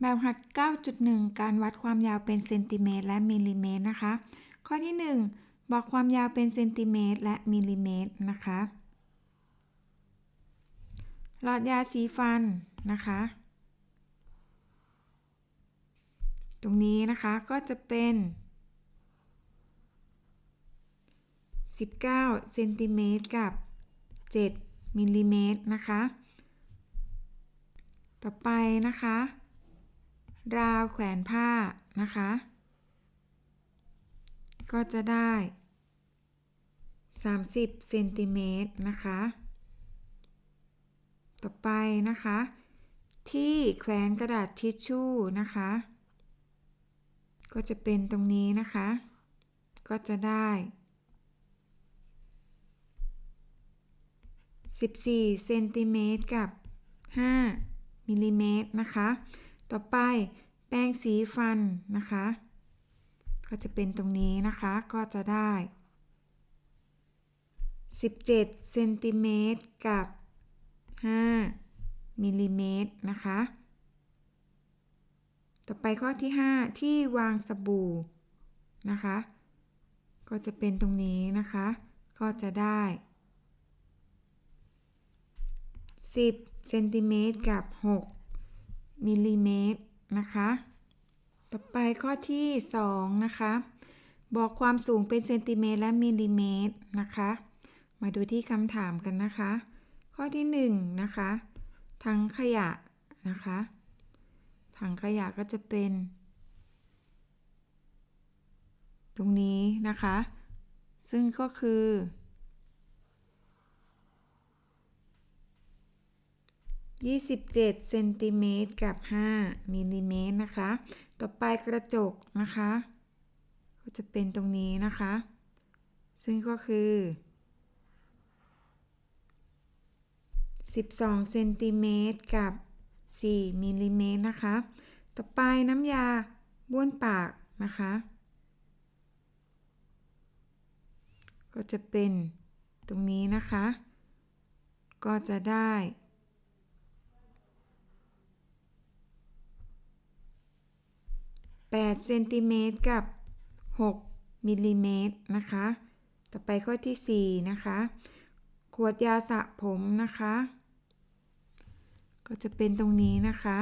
แบบหัด 9.1 การวัดความยาวเป็นเซนติเมตรและมิลลิเมตรนะคะ ข้อที่ 1 บอกความยาวเป็นเซนติเมตรและมิลลิเมตรนะคะ หลอดยาสีฟันนะคะ ตรงนี้นะคะก็จะเป็น 19 เซนติเมตรกับ 7 มิลลิเมตรนะคะ ต่อไปนะคะ ราวแขวนผ้านะคะ ก็จะได้ 30เซนติเมตรนะคะ ต่อไปนะคะ ที่แขวนกระดาษทิชชู่นะคะ ก็จะเป็นตรงนี้นะคะ ก็จะได้14เซนติเมตรกับ 5มิลลิเมตรนะคะ ต่อไปแปรงสีฟันนะคะ ก็จะเป็นตรงนี้นะคะก็จะได้ 17เซนติเมตรกับ 5มิลลิเมตรนะคะ ต่อไปข้อที่ 5 ที่วางสบู่นะคะ ก็จะเป็นตรงนี้นะคะ ก็จะได้ 10เซนติเมตรกับ 6 มิลลิเมตรนะคะ ต่อไปข้อที่ 2 นะคะ บอกความสูงเป็นเซนติเมตรและมิลลิเมตรนะคะ มาดูที่คำถามกันนะคะ ข้อที่1นะคะถังขยะนะคะถังขยะก็จะเป็น ตรงนี้นะคะ ซึ่งก็คือ 27เซนติเมตรกับ 5มิลลิเมตรนะคะ ต่อไปกระจกนะคะ ก็จะเป็นตรงนี้นะคะ ซึ่งก็คือ 12เซนติเมตรกับ 4มิลลิเมตรนะคะ ต่อไปน้ำยาบ้วนปากนะคะ ก็จะเป็นตรงนี้นะคะ ก็จะได้ 8เซนติเมตรกับ 6มิลลิเมตรนะคะ ต่อไปข้อที่ 4 นะคะ ขวดยาสระผมนะคะ ก็จะเป็นตรงนี้นะคะ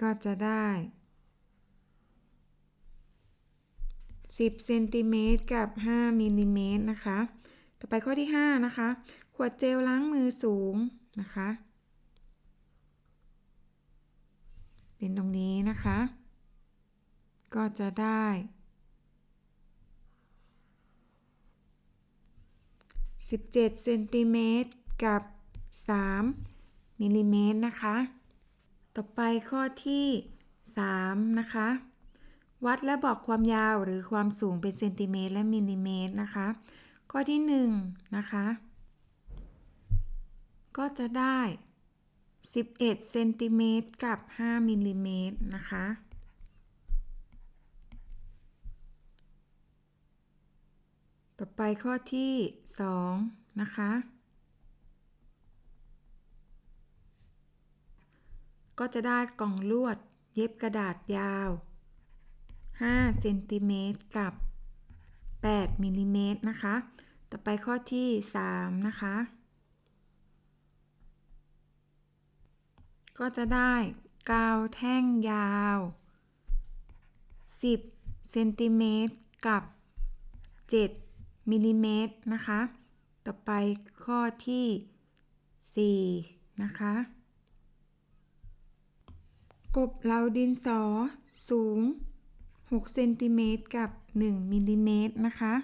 ก็จะได้ 10เซนติเมตรกับ 5มิลลิเมตรนะคะ ต่อไปข้อที่ 5 นะคะ ขวดเจลล้างมือสูงนะคะ เป็นตรงนี้นะคะ ก็จะได้ 17เซนติเมตรกับ 3มิลลิเมตรนะคะ ต่อไปข้อที่ 3 นะคะ วัดและบอกความยาวหรือความสูงเป็นเซนติเมตรและมิลลิเมตรนะคะ ข้อที่ 1 นะคะ ก็จะได้ 11เซนติเมตรกับ 5มิลลิเมตรนะคะ ต่อไปข้อที่ 2 นะคะ ก็จะได้กล่องลวดเย็บกระดาษยาว5เซนติเมตรกับ 8มิลลิเมตรนะคะ ต่อไปข้อที่ 3 นะคะ ก็จะได้กาวแท่งยาว 10เซนติเมตรกับ 7มิลลิเมตรนะคะ ต่อไปข้อที่ 4 นะคะ กบเหลาดินสอสูง6เซนติเมตรกับ 1มิลลิเมตรนะคะ